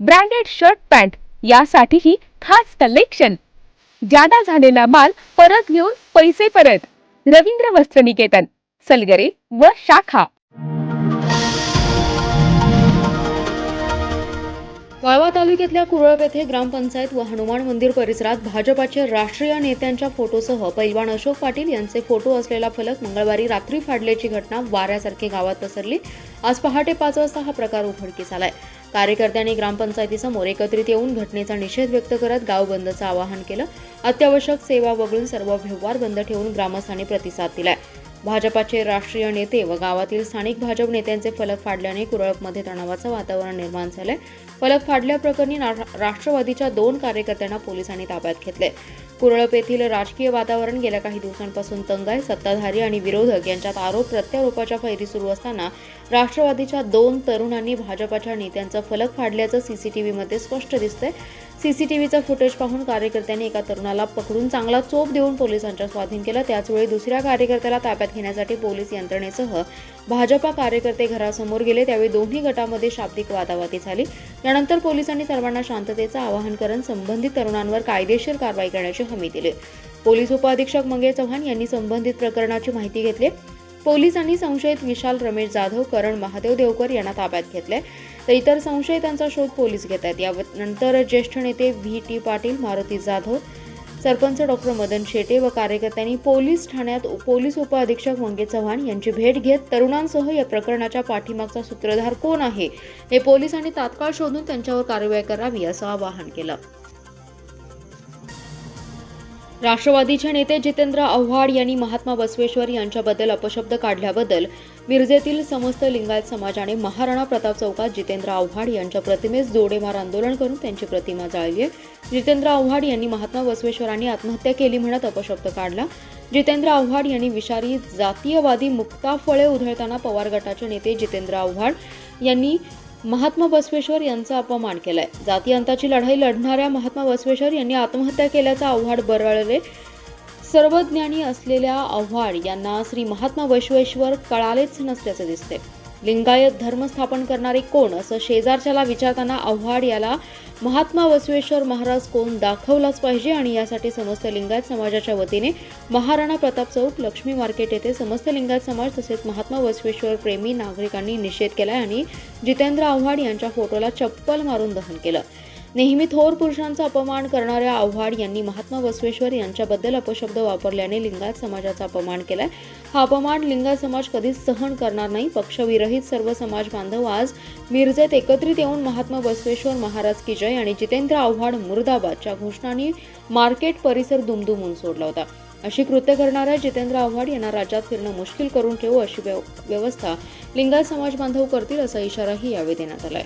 branded shirt pant यासाठीही खास collection. जादा झालेला माल परत घेऊन पैसे परत. रवींद्र वस्त्र निकेतन सलगरे व शाखा. वाळवा तालुक्यातल्या कुरळप येथे ग्रामपंचायत व हनुमान मंदिर परिसरात भाजपाचे राष्ट्रीय नेत्यांच्या फोटोसह पैलवान अशोक पाटील यांचे फोटो असलेला फलक मंगळवारी रात्री फाडल्याची घटना वाऱ्यासारखी गावात पसरली. आज पहाटे पाच वाजता हा प्रकार उघडकीस आलाय. कार्यकर्त्यांनी ग्रामपंचायतीसमोर एकत्रित येऊन घटनेचा निषेध व्यक्त करत गाव बंदचं आवाहन केलं. अत्यावश्यक सेवा वगळून सर्व व्यवहार बंद ठेवून ग्रामस्थांनी प्रतिसाद दिलाय. भाजपाचे राष्ट्रीय नेते व गावातील स्थानिक भाजप नेत्यांचे फलक फाडल्याने कुरळपमध्ये तणावाचं वातावरण निर्माण झालंय. फलक फाडल्याप्रकरणी राष्ट्रवादीच्या दोन कार्यकर्त्यांना पोलिसांनी ताब्यात घेतले. कुरळप येथील राजकीय वातावरण गेल्या काही दिवसांपासून तंग आहे. सत्ताधारी आणि विरोधक यांच्यात आरोप प्रत्यारोपाच्या फैरी सुरू असताना राष्ट्रवादीच्या दोन तरुणांनी भाजपाच्या नेत्यांचं फलक फाडल्याचं सीसीटीव्हीमध्ये स्पष्ट दिसतंय. सीसीटीव्हीचा फुटेज पाहून कार्यकर्त्यांनी एका तरुणाला पकडून चांगला चोप देऊन पोलिसांच्या स्वाधीन केलं. त्याचवेळी दुसऱ्या कार्यकर्त्याला ताब्यात घेण्यासाठी पोलीस यंत्रणेसह भाजपा कार्यकर्ते घरासमोर गेले. त्यावेळी दोन्ही गटामध्ये शाब्दिक वादावादी झाली. यानंतर पोलिसांनी सर्वांना शांततेचं आवाहन करून संबंधित तरुणांवर कायदेशीर कारवाई करण्याची हमी दिली. पोलीस उपअधीक्षक मंगेश चव्हाण यांनी संबंधित प्रकरणाची माहिती घेतली. पोलिसांनी संशयित विशाल रमेश जाधव करण महादेव देवकर यांना ताब्यात घेतले. तर इतर संशयितांचा शोध पोलीस घेत आहेत. यानंतर ज्येष्ठ नेते V. T. Patil Maruti Jadhav sarpanch doctor Madan Shete व कार्यकर्त्यांनी पोलीस ठाण्यात पोलीस उपअधीक्षक मंगेश चव्हाण यांची भेट घेत तरुणांसह या प्रकरणाच्या पाठीमागचा सूत्रधार कोण आहे? हे पोलिसांनी तात्काळ शोधून त्यांच्यावर कारवाई करावी असं आवाहन केलं. राष्ट्रवादीचे नेते जितेंद्र आव्हाड यांनी महात्मा बसवेश्वर यांच्याबद्दल अपशब्द काढल्याबद्दल मिरजेतील समस्त लिंगायत समाजाने महाराणा प्रताप चौकात जितेंद्र आव्हाड यांच्या प्रतिमेस जोडेमार आंदोलन करून त्यांची प्रतिमा जाळली आहे. जितेंद्र आव्हाड यांनी महात्मा बसवेश्वरांनी आत्महत्या केली म्हणत अपशब्द काढला. जितेंद्र आव्हाड यांनी विषारी जातीयवादी मुक्ता फळे उधळताना पवार गटाचे नेते जितेंद्र आव्हाड यांनी महात्मा बसवेश्वर यांचा अपमान केलाय. जातीअंताची लढाई लढणाऱ्या महात्मा बसवेश्वर यांनी आत्महत्या केल्याचा आव्हाड बरळले. सर्वज्ञानी असलेल्या आव्हाड यांना श्री महात्मा बसवेश्वर कळालेच नसल्याचं दिसते. लिंगायत धर्म स्थापन करणारे कोण? असं शेजारच्याला विचारताना आव्हाड याला महात्मा बसवेश्वर महाराज कोण दाखवलाच पाहिजे? आणि यासाठी समस्त लिंगायत समाजाच्या वतीने महाराणा प्रताप चौक लक्ष्मी मार्केट येथे समस्त लिंगायत समाज तसेच महात्मा बसवेश्वर प्रेमी नागरिकांनी निषेध केला आणि जितेंद्र आव्हाड यांच्या फोटोला चप्पल मारून दहन केलं. नेहमी थोर पुरुषांचा अपमान करणाऱ्या आव्हाड यांनी महात्मा बसवेश्वर यांच्याबद्दल अपशब्द वापरल्याने लिंगायत समाजाचा अपमान केलाय. हा अपमान लिंगायत समाज कधीच सहन करणार नाही. पक्षविरहित सर्व समाज बांधव आज मिरजेत एकत्रित येऊन महात्मा बसवेश्वर महाराज की जय आणि जितेंद्र आव्हाड मुर्दाबादच्या घोषणांनी मार्केट परिसर दुमदुमून सोडला होता. अशी कृत्य करणाऱ्या जितेंद्र आव्हाड यांना राज्यात फिरणं मुश्किल करून ठेवू अशी व्यवस्था लिंगायत समाज बांधव करतील असा इशाराही यावेळी देण्यात आलाय.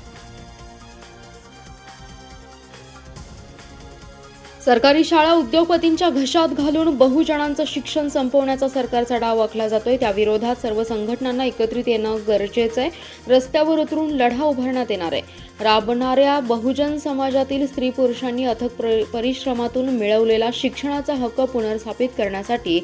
सरकारी शाळा उद्योगपतींच्या घशात घालून बहुजनांचं शिक्षण संपवण्याचा सरकारचा डाव आखला जातोय. त्या विरोधात सर्व संघटनांना एकत्रित येणं गरजेचं आहे. रस्त्यावर उतरून लढा उभारण्यात येणार आहे. राबणाऱ्या बहुजन समाजातील स्त्री पुरुषांनी अथक परिश्रमातून मिळवलेला शिक्षणाचा हक्क पुनर्स्थापित करण्यासाठी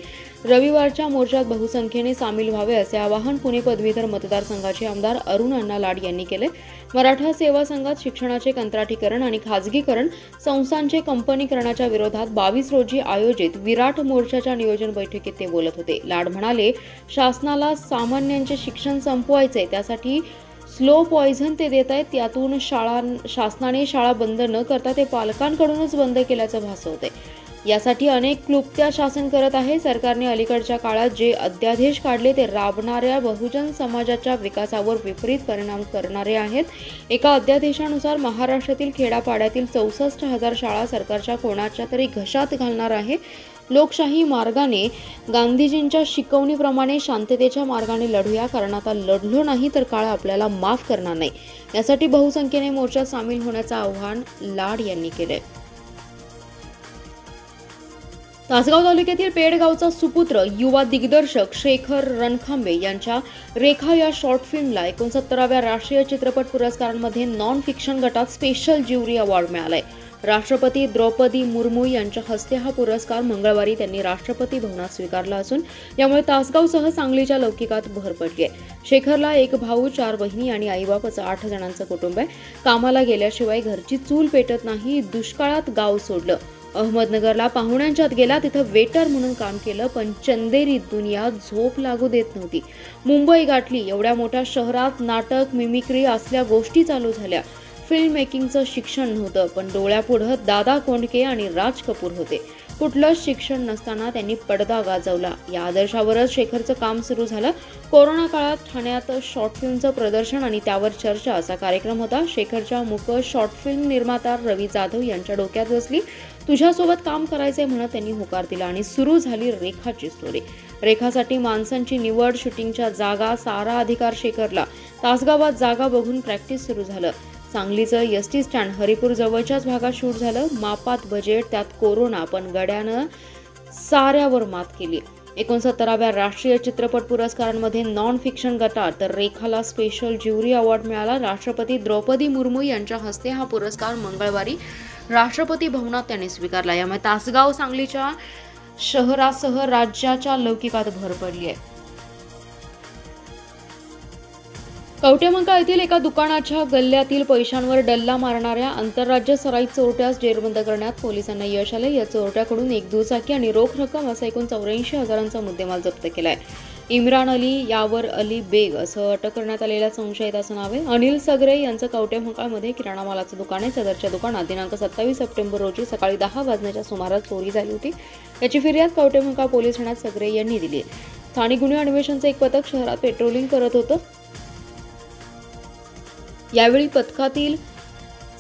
रविवारच्या मोर्चात बहुसंख्येने सामील व्हावे असे आवाहन पुणे पदवीधर मतदारसंघाचे आमदार अरुण अण्णा लाड यांनी केले. मराठा सेवा संघात शिक्षणाचे कंत्राटीकरण आणि खाजगीकरण संस्थांचे कंपनीकरणाच्या विरोधात बावीस रोजी आयोजित विराट मोर्चाच्या नियोजन बैठकीत ते बोलत होते. लाड म्हणाले शासनाला सामान्यांचे शिक्षण संपवायचे त्यासाठी स्लो पॉइझन ते देत आहेत त्यातून शाळा शासनाने शाळा बंद न करता ते पालकांकडूनच बंद केल्याचं भासवते. यासाठी अनेक क्लुप्त्या शासन करत आहे. सरकारने अलीकडच्या काळात जे अध्यादेश काढले ते राबणाऱ्या बहुजन समाजाच्या विकासावर विपरीत परिणाम करणारे आहेत. एका अध्यादेशानुसार महाराष्ट्रातील खेडापाड्यातील चौसष्ट हजार शाळा सरकारच्या कोणाच्या तरी घशात घालणार आहे. लोकशाही मार्गाने गांधीजींच्या शिकवणीप्रमाणे शांततेच्या मार्गाने लढूया कारण आता लढलो नाही तर काळ आपल्याला माफ करणार नाही. यासाठी बहुसंख्येने मोर्चात सामील होण्याचं आव्हान लाड यांनी केलंय. तासगाव तालुक्यातील पेडगावचा सुपुत्र युवा दिग्दर्शक शेखर रणखांबे यांच्या रेखा या शॉर्ट फिल्मला एकोणसत्तराव्या राष्ट्रीय चित्रपट पुरस्कारांमध्ये नॉन फिक्शन गटात स्पेशल ज्युरी अवॉर्ड मिळालाय. राष्ट्रपती द्रौपदी मुर्मू यांच्या हस्ते हा पुरस्कार मंगळवारी त्यांनी राष्ट्रपती भवनात स्वीकारला असून यामुळे तासगावसह सांगलीच्या लौकिकात भर पडली आहे शेखरला एक भाऊ चार बहिणी आणि आईबाप असं आठ जणांचं कुटुंब आहे. कामाला गेल्याशिवाय घरची चूल पेटत नाही दुष्काळात गाव सोडलं. अहमदनगरला पाहुण्यांच्यात गेला तिथं वेटर म्हणून काम केलं पण चंदेरी दुनिया झोप लागू देत नव्हती. मुंबई गाठली एवढ्या मोठ्या शहरात नाटक मिमिक्री असल्या गोष्टी चालू झाल्या. फिल्म मेकिंगचं शिक्षण नव्हतं पण डोळ्यापुढं दादा कोंडके आणि राज कपूर होते. कुठलंच शिक्षण नसताना त्यांनी पडदा गाजवला. या आदर्शावरच शेखरचं काम सुरू झालं. कोरोना काळात ठाण्यात शॉर्ट फिल्मचं प्रदर्शन आणि त्यावर चर्चा असा कार्यक्रम होता. शेखरच्या मुक शॉर्ट फिल्म निर्माता रवी जाधव यांच्या डोक्यात बसली. तुझ्यासोबत काम करायचंय म्हणत त्यांनी होकार दिला आणि सुरू झाली रेखाची स्टोरी रेखासाठी माणसांची निवड शूटिंगच्या जागा सारा अधिकार शेखरला. तासगावात जागा बघून प्रॅक्टिस सुरू झालं. सांगलीचं एस टी स्टँड हरिपूर जवळच्याच भागात शूट झालं. मापात बजेट त्यात कोरोना पण गड्यानं साऱ्यावर मात केली. एकोणसत्तराव्या राष्ट्रीय चित्रपट पुरस्कारांमध्ये नॉन फिक्शन गटात तर रेखाला स्पेशल ज्युरी अवॉर्ड मिळाला. राष्ट्रपती द्रौपदी मुर्मू यांच्या हस्ते हा पुरस्कार मंगळवारी राष्ट्रपती भवनात त्यांनी स्वीकारला. यामुळे तासगाव सांगलीच्या शहरासह राज्याच्या लौकिकात भर पडली आहे. कवटेमंका येथील एका दुकानाच्या गल्ल्यातील पैशांवर डल्ला मारणाऱ्या आंतरराज्य सराईत चोरट्यास जेरबंद करण्यात पोलिसांना यश आले या चोरट्याकडून एक दुचाकी आणि रोख रक्कम असा एकूण चौऱ्याऐंशी हजारांचा मुद्देमाल जप्त केलाय. इम्रान अली यावर अली बेग असं अटक करण्यात आलेल्या संशयिताचं नाव आहे. अनिल सगरे यांचं कवटेमंकाळमध्ये किराणा मालाचं दुकान आहे. सदरच्या दुकानात दिनांक सत्तावीस सप्टेंबर रोजी सकाळी दहा वाजण्याच्या सुमारास चोरी झाली होती. याची फिर्याद कवटेमंकाळ पोलीस ठाण्यात सगरे यांनी दिली स्थानिक गुन्हे अन्वेषणचं एक पथक शहरात पेट्रोलिंग करत होतं. यावेळी पथकातील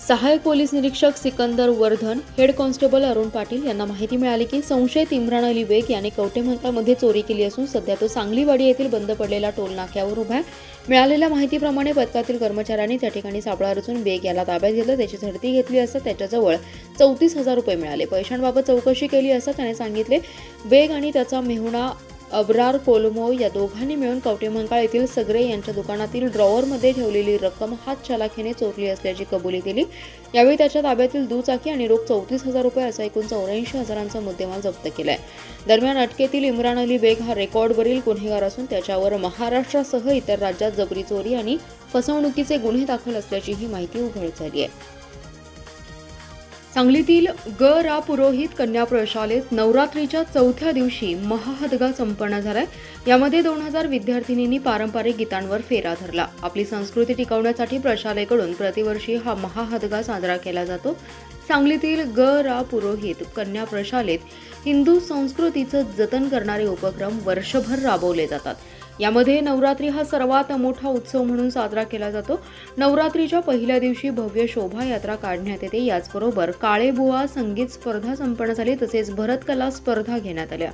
सहायक पोलीस निरीक्षक सिकंदर वर्धन हेड कॉन्स्टेबल अरुण पाटील यांना माहिती मिळाली की संशयित इम्रान अली बेग याने कवटेमंकामध्ये चोरी केली असून सध्या तो सांगलीवाडी येथील बंद पडलेल्या टोल नाक्यावर उभा आहे. मिळालेल्या माहितीप्रमाणे पथकातील कर्मचाऱ्यांनी त्या ठिकाणी सापळा रचून बेग याला ताब्यात घेतलं. त्याची झडती घेतली असता त्याच्याजवळ चौतीस हजार रुपये मिळाले. पैशांबाबत चौकशी केली असता त्याने सांगितले बेग आणि त्याचा मेहुणा अब्रार कोलमो या दोघांनी मिळून कवटेमंकाळ येथील सगरे यांच्या दुकानातील ड्रॉवरमध्ये ठेवलेली रक्कम हात चालाखीने चोरली असल्याची कबुली दिली. यावेळी त्याच्या ताब्यातील दुचाकी आणि रोख चौतीस हजार रुपये असा एकूण चौऱ्याऐंशी हजारांचा मुद्देमाल जप्त केलाय. दरम्यान अटकेतील इम्रान अली बेग हा रेकॉर्डवरील गुन्हेगार असून त्याच्यावर महाराष्ट्रासह इतर राज्यात जबरी चोरी आणि फसवणुकीचे गुन्हे दाखल असल्याचीही माहिती उघड झाली आहे. सांगलीतील ग रा पुरोहित कन्या प्रशालेत नवरात्रीच्या चौथ्या दिवशी महाहदगा संपन्न झालाय. यामध्ये दोन हजार विद्यार्थिनींनी पारंपरिक गीतांवर फेरा धरला. आपली संस्कृती टिकवण्यासाठी प्रशालेकडून प्रतिवर्षी हा महाहदगा साजरा केला जातो. सांगलीतील ग रा पुरोहित कन्या प्रशालेत हिंदू संस्कृतीचं जतन करणारे उपक्रम वर्षभर राबवले जातात. यामध्ये नवरात्री हा सर्वात मोठा उत्सव म्हणून साजरा केला जातो. नवरात्रीच्या पहिल्या दिवशी भव्य शोभायात्रा काढण्यात येते. याचबरोबर काळेबुवा संगीत स्पर्धा संपन्न झाली तसेच भरतकला स्पर्धा घेण्यात आल्या.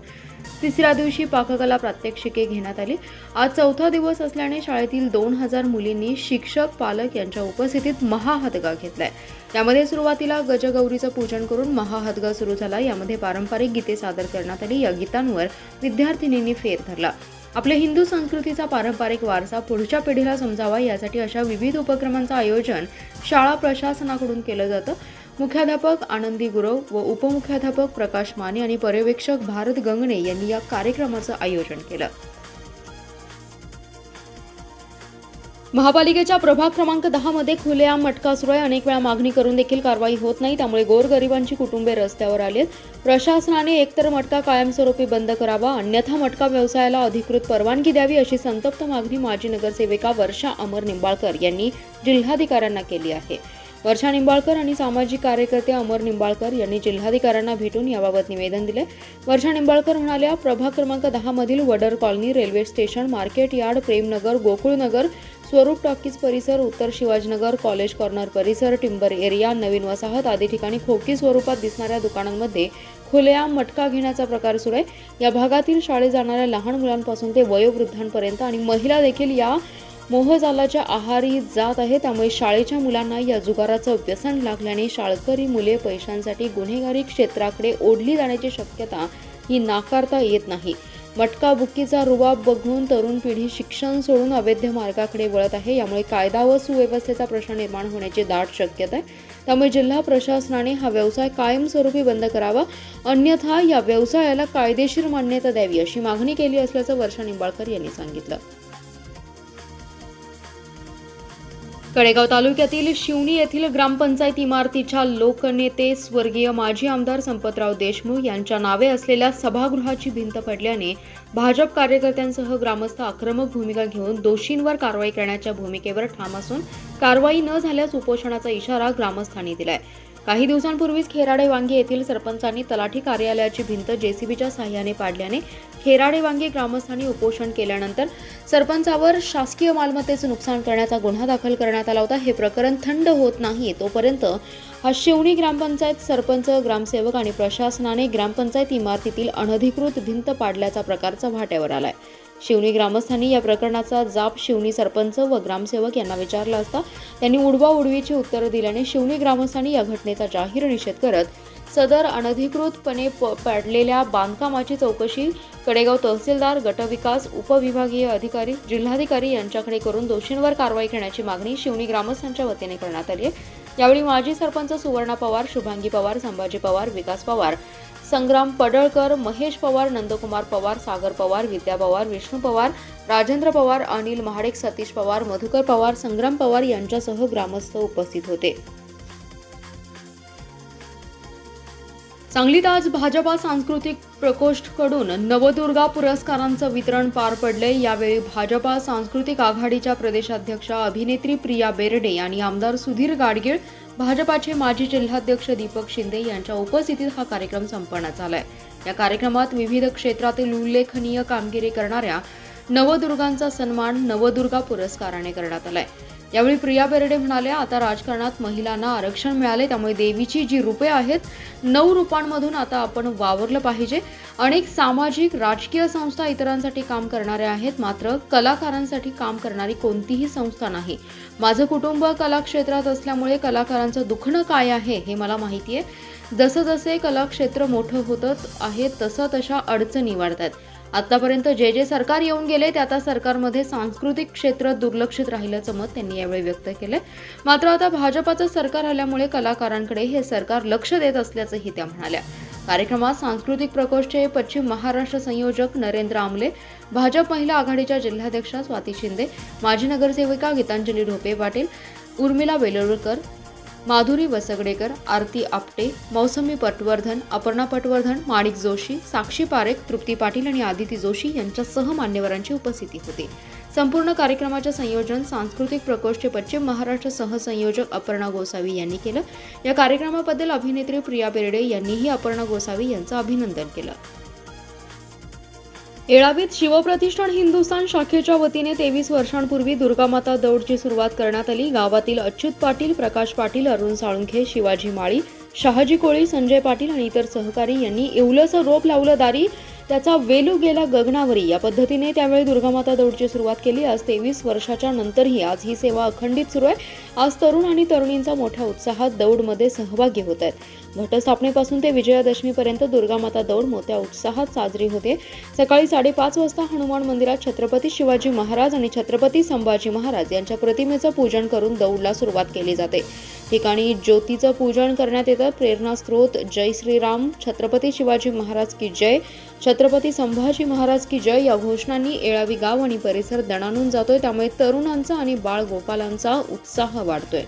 तिसऱ्या दिवशी पाककला प्रात्यक्षिके घेण्यात आली. आज चौथा दिवस असल्याने शाळेतील दोन हजार मुलींनी शिक्षक पालक यांच्या उपस्थितीत महाहदगा घेतलाय. यामध्ये सुरुवातीला गजगौरीचं पूजन करून महाहदगा सुरू झाला. यामध्ये पारंपरिक गीते सादर करण्यात आली. या गीतांवर विद्यार्थिनींनी फेर धरला. आपल्या हिंदू संस्कृतीचा पारंपरिक वारसा पुढच्या पिढीला समजावा यासाठी अशा विविध उपक्रमांचं आयोजन शाळा प्रशासनाकडून केलं जातं. मुख्याध्यापक आनंदी गुरव व उपमुख्याध्यापक प्रकाश माने आणि पर्यवेक्षक भारत गंगणे यांनी या कार्यक्रमाचं आयोजन केलं. महापालिकेच्या प्रभाग क्रमांक दहा मध्ये खुलेआम मटका सुरू आहे अनेक वेळा मागणी करून देखील कारवाई होत नाही. त्यामुळे गोरगरिबांची कुटुंबे रस्त्यावर आली आहेत. प्रशासनाने एकतर मटका कायमस्वरूपी बंद करावा अन्यथा मटका व्यवसायाला अधिकृत परवानगी द्यावी अशी संतप्त मागणी माजी नगरसेविका वर्षा अमर निंबाळकर यांनी जिल्हाधिकाऱ्यांना केली आहे. वर्षा निंबाळकर आणि सामाजिक कार्यकर्ते अमर निंबाळकर यांनी जिल्हाधिकाऱ्यांना भेटून याबाबत निवेदन दिले. वर्षा निंबाळकर म्हणाल्या प्रभाग क्रमांक दहा मधील Wadar colony railway station market yard Premnagar Gokulnagar Swaroop talkies परिसर उत्तर शिवाजीनगर कॉलेज कॉर्नर परिसर टिंबर एरिया नवीन वसाहत आदी ठिकाणी खोकी स्वरूपात दिसणाऱ्या दुकानांमध्ये खुलेआम मटका घेण्याचा प्रकार सुरू आहे. या भागातील शाळेत जाणाऱ्या लहान मुलांपासून ते वयोवृद्धांपर्यंत आणि महिला देखील या मोहजालाच्या आहारी जात आहे. त्यामुळे शाळेच्या मुलांना या जुगाराचं व्यसन लागल्याने शाळकरी मुले पैशांसाठी गुन्हेगारी क्षेत्राकडे ओढली जाण्याची शक्यता ही नाकारता येत नाही. मटकाबुक्कीचा रुबाब बघून तरुण पिढी शिक्षण सोडून अवैध मार्गाकडे वळत आहे. यामुळे कायदा व सुव्यवस्थेचा प्रश्न निर्माण होण्याची दाट शक्यता आहे. त्यामुळे जिल्हा प्रशासनाने हा व्यवसाय कायमस्वरूपी बंद करावा. अन्यथा या व्यवसायाला कायदेशीर मान्यता द्यावी अशी मागणी केली असल्याचं वर्षा निंबाळकर यांनी सांगितलं. कडेगाव तालुक्यातील शिवणी येथील ग्रामपंचायत इमारतीच्या लोकनेते स्वर्गीय माजी आमदार संपतराव देशमुख यांच्या नावे असलेल्या सभागृहाची भिंत पडल्याने भाजप कार्यकर्त्यांसह ग्रामस्थ आक्रमक भूमिका घेऊन दोषींवर कारवाई करण्याच्या भूमिकेवर ठाम असून कारवाई न झाल्यास उपोषणाचा इशारा ग्रामस्थांनी दिलाय. काही दिवसांपूर्वीच खेराडे वांगे येथील सरपंचांनी तलाठी कार्यालयाची भिंत जेसीबीच्या साह्याने पाडल्याने खेराडे वांगे ग्रामस्थांनी उपोषण केल्यानंतर सरपंचावर शासकीय मालमत्तेचं नुकसान करण्याचा गुन्हा दाखल करण्यात आला होता. हे प्रकरण थंड होत नाही तोपर्यंत हा ग्रामपंचायत सरपंच ग्रामसेवक आणि प्रशासनाने ग्रामपंचायत इमारतीतील अनधिकृत भिंत पाडल्याचा प्रकारचा वाट्यावर आलाय. शिवणी ग्रामस्थांनी या प्रकरणाचा जाब शिवणी सरपंच व ग्रामसेवक यांना विचारला असता त्यांनी उडवा उडवीची उत्तरं दिल्याने शिवणी ग्रामस्थांनी या घटनेचा जाहीर निषेध करत सदर अनधिकृतपणे प पाडलेल्या बांधकामाची चौकशी कडेगाव तहसीलदार गटविकास उपविभागीय अधिकारी जिल्हाधिकारी यांच्याकडे करून दोषींवर कारवाई करण्याची मागणी शिवणी ग्रामस्थांच्या वतीने करण्यात आली आहे. यावेळी माजी सरपंच सुवर्णा पवार शुभांगी पवार संभाजी पवार विकास पवार संग्राम पडळकर महेश पवार नंदकुमार पवार सागर पवार विद्या पवार विष्णू पवार राजेंद्र पवार अनिल महाडेक सतीश पवार मधुकर पवार संग्राम पवार यांच्यासह ग्रामस्थ उपस्थित होते. सांगलीत आज भाजपा सांस्कृतिक प्रकोष्ठकडून नवदुर्गा पुरस्कारांचं वितरण पार पडले यावेळी भाजपा सांस्कृतिक आघाडीच्या प्रदेशाध्यक्षा अभिनेत्री प्रिया बेर्डे आणि आमदार सुधीर गाडगीळ भाजपाचे माजी जिल्हाध्यक्ष दीपक शिंदे यांच्या उपस्थितीत हा कार्यक्रम संपन्न झालाय. या कार्यक्रमात विविध क्षेत्रातील उल्लेखनीय कामगिरी करणाऱ्या नवदुर्गांचा सन्मान नवदुर्गा पुरस्काराने करण्यात आलाय. यावेळी प्रिया बेर्डे म्हणाल्या आता राजकारणात महिलांना आरक्षण मिळाले त्यामुळे देवीची जी रूपे आहेत नऊ रूपांमधून आता आपण वावरलं पाहिजे. अनेक सामाजिक राजकीय संस्था इतरांसाठी काम करणाऱ्या आहेत मात्र कलाकारांसाठी काम करणारी कोणतीही संस्था नाही. माझं कुटुंब कला क्षेत्रात असल्यामुळे कलाकारांचं दुखणं काय आहे हे मला माहिती आहे जसं जसे कलाक्षेत्र मोठं होतं आहे तसं तशा अडचणी वाढतात. आतापर्यंत जे जे सरकार येऊन गेले ते आता सरकारमध्ये सांस्कृतिक क्षेत्र दुर्लक्षित राहिल्याचं मत त्यांनी यावेळी व्यक्त केलंय. मात्र आता भाजपाचं सरकार आल्यामुळे कलाकारांकडे हे सरकार लक्ष देत असल्याचंही त्या म्हणाल्या. कार्यक्रमात सांस्कृतिक प्रकोष्ठचे पश्चिम महाराष्ट्र संयोजक नरेंद्र आमले भाजप महिला आघाडीच्या जिल्हाध्यक्षा स्वाती शिंदे माजी नगरसेविका गीतांजली ढोपे पाटील उर्मिला वेलोळकर माधुरी वसगडेकर आरती आपटे मौसमी पटवर्धन अपर्णा पटवर्धन माणिक जोशी साक्षी पारेख तृप्ती पाटील आणि आदिती जोशी यांच्यासह मान्यवरांची उपस्थिती होती. संपूर्ण कार्यक्रमाचे संयोजन सांस्कृतिक प्रकोष्ठचे पश्चिम महाराष्ट्र सहसंयोजक अपर्णा गोसावी यांनी केलं. या कार्यक्रमाबद्दल अभिनेत्री प्रिया बेर्डे यांनीही अपर्णा गोसावी यांचं अभिनंदन केलं. येळावीत शिवप्रतिष्ठान हिंदुस्थान शाखेच्या वतीने तेवीस वर्षांपूर्वी दुर्गामाता दौडची सुरुवात करण्यात आली. गावातील अच्युत पाटील प्रकाश पाटील अरुण साळुंखे शिवाजी माळी शहाजी कोळी संजय पाटील आणि इतर सहकारी यांनी एवलंसं रोप लावलं दारी. त्याचा वेलू गेला गगनावरी. या पद्धतीने त्यावेळी दुर्गामाता दौडची सुरुवात केली. आज तेवीस वर्षाच्या नंतरही आज ही सेवा अखंडित सुरू आहे. आज तरुण आणि तरुणींचा मोठ्या उत्साहात दौडमध्ये सहभागी होत आहेत. घटस्थापनेपासून ते विजयादशमीपर्यंत दुर्गामाता दौड मोठ्या उत्साहात साजरी होते. सकाळी साडेपाच वाजता हनुमान मंदिरात छत्रपती शिवाजी महाराज आणि छत्रपती संभाजी महाराज यांच्या प्रतिमेचं पूजन करून दौडला सुरुवात केली जाते. ठिकाणी ज्योतीचं पूजन करण्यात येतं. प्रेरणास्त्रोत जय श्रीराम छत्रपती शिवाजी महाराज की जय. छत्रपती संभाजी महाराज की जय या घोषणांनी येळावी गाव आणि परिसर दणानून जातोय. त्यामुळे तरुणांचा आणि बाळ गोपालांचा उत्साह वाढतोय.